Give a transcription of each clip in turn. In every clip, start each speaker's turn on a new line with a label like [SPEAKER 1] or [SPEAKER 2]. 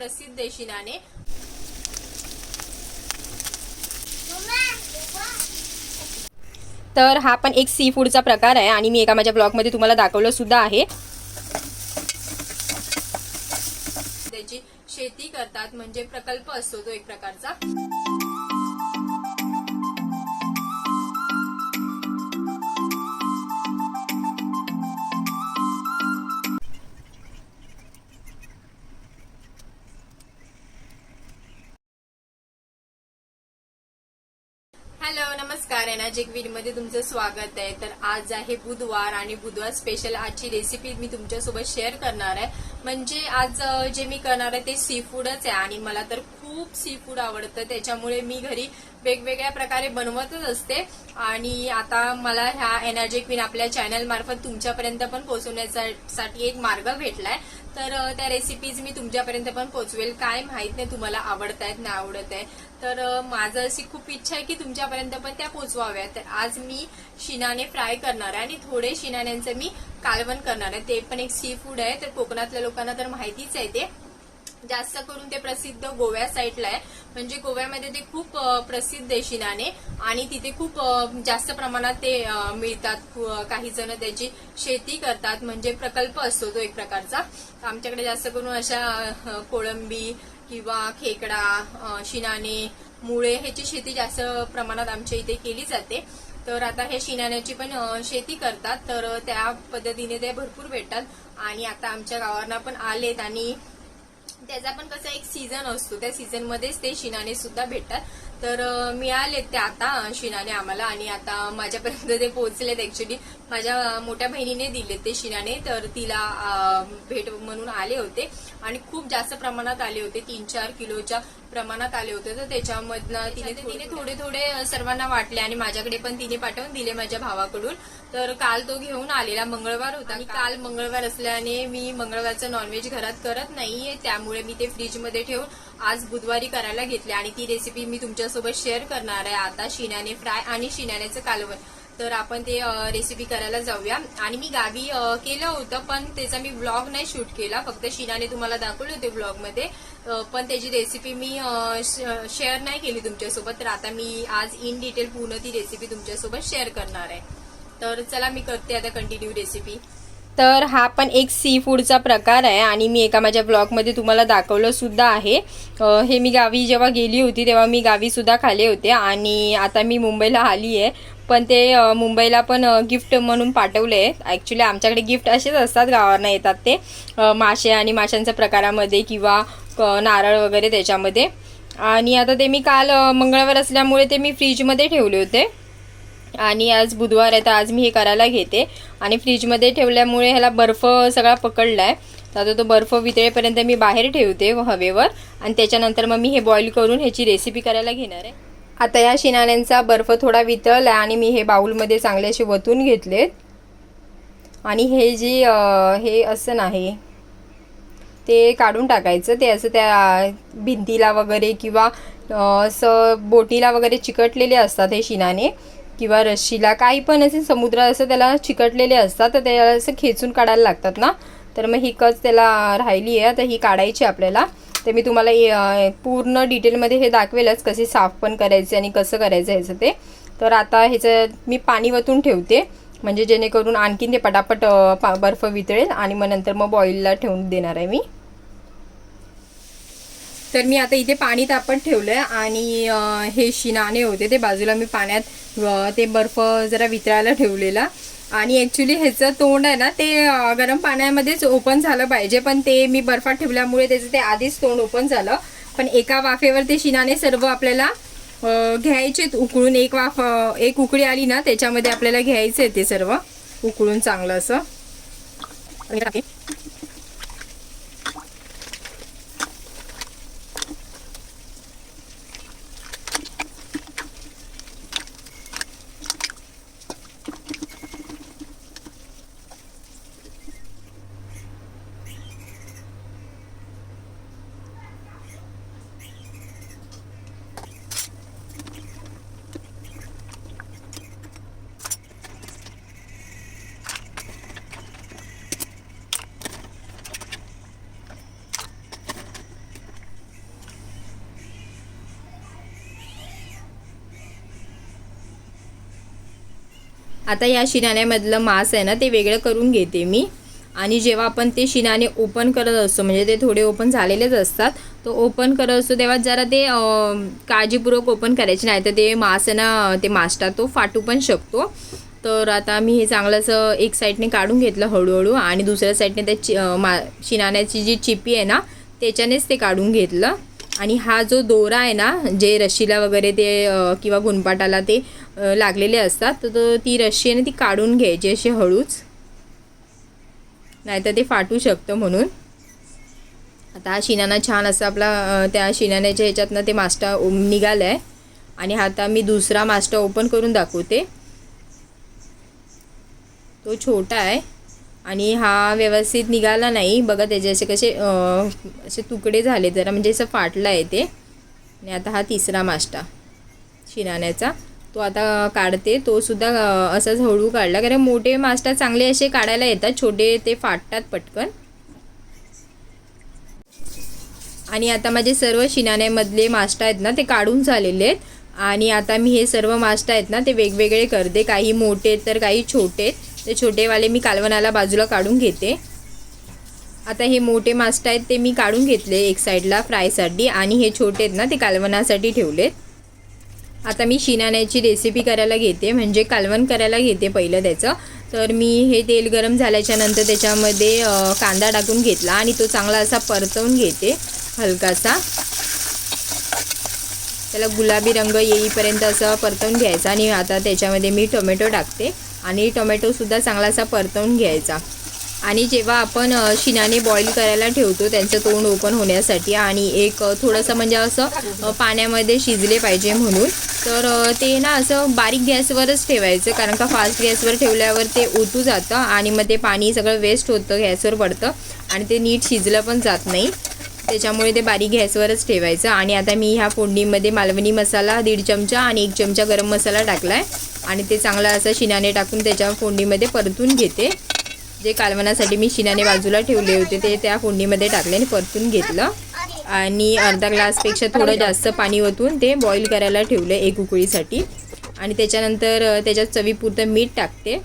[SPEAKER 1] प्रसिद्ध आहे शिनाने तर हा पण एक सी फूडचा प्रकार आहे आणि मी एका माझ्या ब्लॉगमध्ये तुम्हाला दाखवलं सुद्धा आहे. त्याची शेती करतात म्हणजे प्रकल्प असतो तो एक प्रकारचा. मॅजिक एनाजिकमध्ये तुमचं स्वागत आहे. तर आज आहे बुधवार आणि बुधवार स्पेशल आजची रेसिपी मी तुमच्यासोबत शेअर करणार आहे. म्हणजे आज जे मी करणार आहे ते सी फूडच आहे आणि मला तर खूप सी फूड आवडतं. त्याच्यामुळे मी घरी वेगवेगळ्या प्रकारे बनवतच असते. आणि आता मला ह्या एनर्जी क्वीन आपल्या चॅनल मार्फत तुमच्यापर्यंत पण पोहोचवण्यासाठी एक मार्ग भेटलाय. तर त्या रेसिपीज मी तुमच्यापर्यंत पण पोहोचवेल काय माहीत नाही तुम्हाला आवडत आहेत ना आवडत आहे तर माझं अशी खूप इच्छा आहे की तुमच्यापर्यंत पण त्या पोचवाव्या. तर आज मी शिनाने फ्राय करणार आहे आणि थोडे शिनाण्यांचं मी कालवण करणार आहे. ते पण एक सी फूड आहे. तर कोकणातल्या लोकांना तर माहितीच आहे ते. जास्त करून ते प्रसिद्ध गोव्या साईडला आहे. म्हणजे गोव्यामध्ये ते खूप प्रसिद्ध आहे शिनाने. आणि तिथे खूप जास्त प्रमाणात ते मिळतात. काही जण त्याची शेती करतात. म्हणजे प्रकल्प असतो तो एक प्रकारचा. आमच्याकडे जास्त करून अशा कोळंबी किंवा खेकडा शिनाने मुळे ह्याची शेती जास्त प्रमाणात आमच्या इथे केली जाते. तर आता हे शिनाण्याची पण शेती करतात. तर त्या पद्धतीने ते भरपूर भेटतात. आणि आता आमच्या गावांना पण आलेत आणि त्याचा पण कसा एक सीझन असतो. त्या सीझन मध्येच ते शिनाने सुद्धा भेटतात. तर मिळालेत ते आता शिनाने आम्हाला आणि आता माझ्यापर्यंत ते पोहोचलेत ऍक्च्युली माझ्या मोठ्या बहिणीने दिले ते शिनाने तर तिला भेट म्हणून आले होते. आणि खूप जास्त प्रमाणात आले होते. तीन चार किलोच्या प्रमाणात आले होते. तर त्याच्यामधनं तिने तिने थोडे. थोडे सर्वांना वाटले. आणि माझ्याकडे पण तिने पाठवून दिले माझ्या भावाकडून. तर काल तो घेऊन आलेला. मंगळवार होता. आणि काल मंगळवार असल्याने मी मंगळवारचं नॉनव्हेज घरात करत नाहीये. त्यामुळे मी ते फ्रीजमध्ये ठेवून आज बुधवारी करायला घेतले. आणि ती रेसिपी मी तुमच्यासोबत शेअर करणार आहे. आता शिण्याने फ्राय आणि शिण्याण्याचं कालवण. तर आपण ते रेसिपी करायला जाऊया. आणि मी गावी केलं होतं पण त्याचा मी ब्लॉग नाही शूट केला. फक्त शिनाने तुम्हाला दाखवले होते ब्लॉगमध्ये पण त्याची रेसिपी मी शेअर नाही केली तुमच्यासोबत. तर आता मी आज इन डिटेल पूर्ण ती रेसिपी तुमच्यासोबत शेअर करणार आहे. तर चला मी करते आता कंटिन्यू रेसिपी तर हा पण एक सी फूडचा प्रकार आहे आणि मी एका माझ्या ब्लॉगमध्ये तुम्हाला दाखवलं सुद्धा आहे. हे मी गावी जेव्हा गेली होती तेव्हा मी गावी सुद्धा होते. आणि आता मी मुंबईला आली आहे पण ते मुंबईला पण गिफ्ट म्हणून पाठवले आहेत. ॲक्च्युली आमच्याकडे गिफ्ट असेच असतात गावांना येतात ते. मासे आणि माशांच्या प्रकारामध्ये किंवा क- नारळ वगैरे त्याच्यामध्ये. आणि आता ते मी काल मंगळवार असल्यामुळे ते मी फ्रीजमध्ये ठेवले होते. आणि आज बुधवार आहे तर आज मी हे करायला घेते. आणि फ्रीजमध्ये ठेवल्यामुळे ह्याला बर्फ सगळा पकडला आहे तर आता तो बर्फ वितळेपर्यंत मी बाहेर ठेवते हवेवर. आणि त्याच्यानंतर मग मी हे बॉईल करून ह्याची रेसिपी करायला घेणार आहे. आता या शिनाण्यांचा बर्फ थोडा वितळला आणि मी हे बाऊलमध्ये चांगले असे वतून घेतलेत. आणि हे जे हे असं नाही ते काढून टाकायचं. ते असं त्या भिंतीला वगैरे किंवा असं बोटीला वगैरे चिकटलेले असतात हे शिनाने किंवा रश्शीला काही पण असे समुद्र असं त्याला चिकटलेले असतात तर त्याला असं खेचून काढायला लागतात ना. तर मग ही कच त्याला राहिली आहे. तर ही काढायची आपल्याला. ते मी तुम्हाला पूर्ण डिटेलमध्ये हे दाखवेलच कसे साफ पण करायचे आणि कसं करायचं ह्याचं ते. तर आता ह्याचं मी पाणी वतून ठेवते म्हणजे जेणेकरून आणखीन ते पटापट पा- बर्फ वितळेल आणि मग नंतर मग बॉईलला ठेवून देणार आहे मी. तर मी आता इथे पाणी तापत आहे आणि हे शिनाणे होते ते बाजूला मी पाण्यात ते बर्फ जरा वितळायला ठेवलेला. आणि ॲक्च्युली ह्याचं तोंड आहे ना ते गरम पाण्यामध्येच ओपन झालं पाहिजे. पण ते मी बर्फात ठेवल्यामुळे त्याचं ते आधीच तोंड ओपन झालं. पण एका वाफेवर ते शिनाने सर्व आपल्याला घ्यायचेत उकळून. एक वाफ एक उकळी आली ना त्याच्यामध्ये आपल्याला घ्यायचं आहे ते सर्व. उकळून चांगलं असं. आता या शिनाण्यामधलं मांस आहे ना ते वेगळं करून घेते मी. आणि जेव्हा आपण ते शिनाने ओपन करत असतो म्हणजे ते थोडे ओपन झालेलेच असतात तो ओपन करत असतो तेव्हा जरा ते काळजीपूर्वक ओपन करायचे नाही तर ते मास आहे ना ते मास्टा तो फाटू पण शकतो. तर आता मी हे चांगलं असं एक साईडने काढून घेतलं हळूहळू आणि दुसऱ्या साईडने त्या चि मा शिनाण्याची जी चिपी आहे ना त्याच्यानेच ते काढून घेतलं. आणि हा जो दोरा आहे ना जे रशीला वगैरे ते किंवा गुणपाटाला ते लागलेले असतात तर तो ती रशी आहे ना ती काढून घ्यायची अशी हळूच. नाहीतर ते फाटू शकतं म्हणून. आता हा शिनाना छान असा आपला त्या शिनाण्याच्या ह्याच्यातनं ते मास्टा निघालं आहे आणि आता मी दुसरा मास्टा ओपन करून दाखवते. तो छोटा आहे. आणि हा व्यवस्थित निघाला नाही. बघा त्याचे असे कसे असे तुकडे झाले जरा म्हणजे असं फाटला आहे ते. आणि आता हा तिसरा मास्टा शिनाण्याचा. तो आता काढते. तो सुद्धा असाच हळू काढला. कारण मोठे मास्टा चांगले असे काढायला येतात. छोटे ते फाटतात पटकन. आणि आता माझे सर्व शिनाण्यामधले मास्टा आहेत ना ते काढून झालेले आहेत. आणि आता मी हे सर्व मास्टा आहेत ना ते वेगवेगळे करते. काही मोठे तर काही छोटे आहेत. ते छोटेवाले मी कालवणाला बाजूला काढून घेते. आता हे मोठे मास्ट आहेत ते मी काढून घेतले एक साईडला फ्रायसाठी आणि हे छोटे आहेत ना ते कालवणासाठी ठेवलेत. आता मी शिनाण्याची रेसिपी करायला घेते म्हणजे कालवण करायला घेते पहिलं त्याचं. तर मी हे तेल गरम झाल्याच्यानंतर त्याच्यामध्ये कांदा टाकून घेतला आणि तो चांगला असा परतवून घेते हलकासा. त्याला गुलाबी रंग येईपर्यंत असं परतवून घ्यायचा आणि आता त्याच्यामध्ये मी टोमॅटो टाकते. आणि टोमॅटोसुद्धा चांगला असा परतवून घ्यायचा. आणि जेव्हा आपण शिनाने बॉईल करायला ठेवतो त्यांचं तोंड ओपन होण्यासाठी आणि एक थोडंसं म्हणजे असं पाण्यामध्ये शिजले पाहिजे म्हणून तर ते ना असं बारीक गॅसवरच ठेवायचं कारण का फास्ट गॅसवर ठेवल्यावर ते ओतू जातं आणि मग ते पाणी सगळं वेस्ट होतं गॅसवर पडतं आणि ते नीट शिजलं पण जात नाही. त्याच्यामुळे ते बारीक गॅसवरच ठेवायचं. आणि आता मी ह्या फोडणीमध्ये मालवणी मसाला दीड चमचा आणि एक चमचा गरम मसाला टाकला आहे आणि ते चांगलं असं शिनाने टाकून त्याच्या फोंडीमध्ये परतून घेते. जे कालवणासाठी मी शिनाने बाजूला ठेवले होते ते त्या फोंडीमध्ये टाकले आणि परतून घेतलं. आणि अर्धा ग्लासपेक्षा थोडं जास्त पाणी ओतून ते बॉईल करायला ठेवलं एक उकळीसाठी. आणि त्याच्यानंतर त्याच्यात चवीपुरतं मीठ टाकते.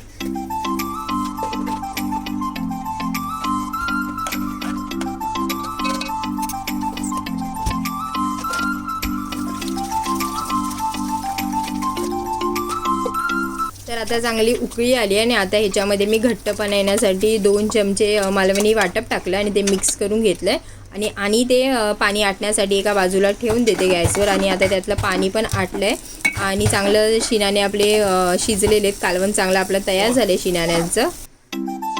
[SPEAKER 1] आता चांगली उकळी आली आणि आता ह्याच्यामध्ये मी घट्टपणा येण्यासाठी दोन चमचे मालवणी वाटप टाकलं आणि ते मिक्स करून घेतलं आहे आणि आणि ते पाणी आटण्यासाठी एका बाजूला ठेवून देते गॅसवर आणि आता त्यातलं पाणी पण आटलं आहे आणि चांगलं शिनाने आपले शिजलेले आहेत. कालवण चांगलं आपलं तयार झालं शिनाण्यांचं. आता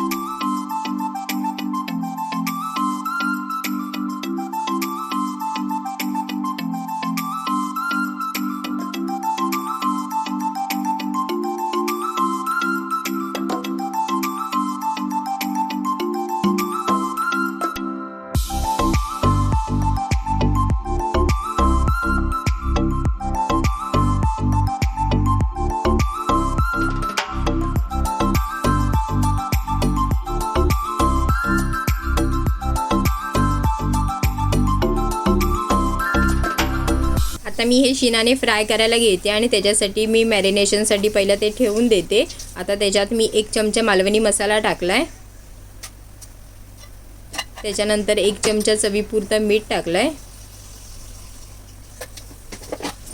[SPEAKER 1] मी हे शिनाने फ्राय करायला घेते आणि त्याच्यासाठी मी मॅरिनेशनसाठी पहिलं ते ठेवून देते. आता त्याच्यात मी एक चमचा मालवणी मसाला टाकला आहे त्याच्यानंतर एक चमचा चवीपुरतं मीठ टाकलं आहे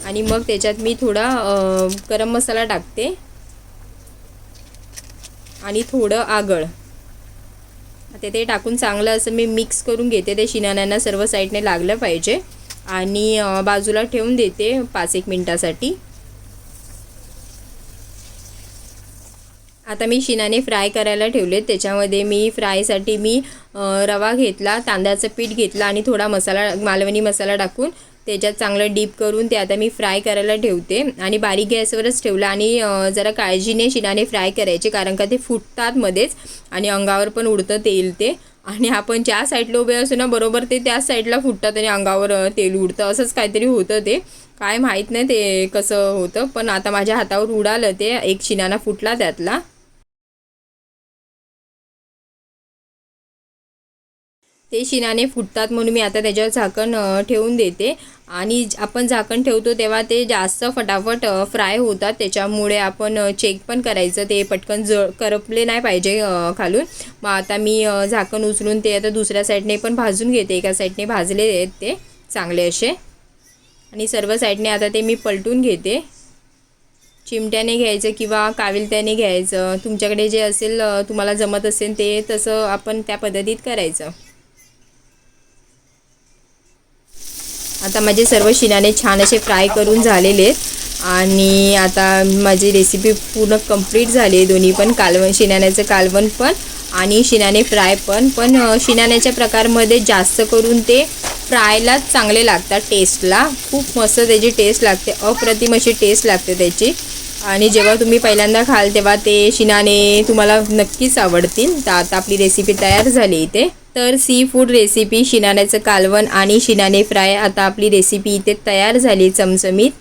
[SPEAKER 1] आणि मग त्याच्यात मी थोडा गरम मसाला टाकते. आणि थोडं आगळ. आता ते टाकून चांगलं असं मी मिक्स करून घेते. ते शिनाण्यांना सर्व साईडने लागलं पाहिजे. आणि बाजूला ठेवून देते पाच एक मिनटासाठी. आता मी शिनाने फ्राय करायला ठेवले त्याच्यामध्ये मी फ्रायसाठी मी रवा घेतला तांदळाचं पीठ घेतलं आणि थोडा मसाला मालवणी मसाला टाकून त्याच्यात चांगलं डीप करून ते आता मी फ्राय करायला ठेवते. आणि बारीक गॅसवरच ठेवलं आणि जरा काळजीने शिनाने फ्राय करायचे कारण का ते फुटतात मध्येच आणि अंगावर पण उडतं तेल ते. आणि आपण ज्या साईडला उभे असू ना बरोबर ते त्याच साईडला फुटतात आणि अंगावर तेल उडतं. असंच काहीतरी होतं ते. काय माहीत नाही ते कसं होतं पण आता माझ्या हातावर उडालं ते. एक शिनाना फुटला त्यातला. ते शिनाने फुटतात म्हणून मी आता त्याच्यावर झाकण ठेवून देते. आणि आपण झाकण ठेवतो तेव्हा ते जास्त फटाफट फ्राय होतात. त्याच्यामुळे आपण चेक पण करायचं. ते पटकन जळ करपले नाही पाहिजे खालून. मग आता मी झाकण उचलून ते आता दुसऱ्या साईडने पण भाजून घेते. एका साईडने भाजले आहेत ते चांगले असे. आणि सर्व साईडने आता ते मी पलटून घेते. चिमट्याने घ्यायचं किंवा काविलत्याने घ्यायचं. तुमच्याकडे जे असेल तुम्हाला जमत असेल ते तसं आपण त्या पद्धतीत करायचं. आता माझे सर्व शिणाने छान असे फ्राय करून झालेले आहेत. आणि आता माझी रेसिपी पूर्ण कंप्लीट झाली आहे दोन्ही पण कालवण शिनाण्याचं कालवण पण आणि शिनाणे फ्राय पण. पण शिणाण्याच्या शिनाण्याच्या प्रकारमध्ये जास्त करून ते फ्रायलाच चांगले लागतात टेस्टला खूप मस्त त्याची टेस्ट लागते अप्रतिम अशी टेस्ट लागते त्याची. आणि जेव्हा तुम्ही पहिल्यांदा खाल तेव्हा ते शिणाने तुम्हाला नक्कीच आवडतील. तर आता आपली रेसिपी तयार झाली इथे. तर सी फूड रेसिपी शिनाण्याचं कालवण आणि शिनाणे फ्राय आता आपली रेसिपी इथे तयार झाली चमचमीत.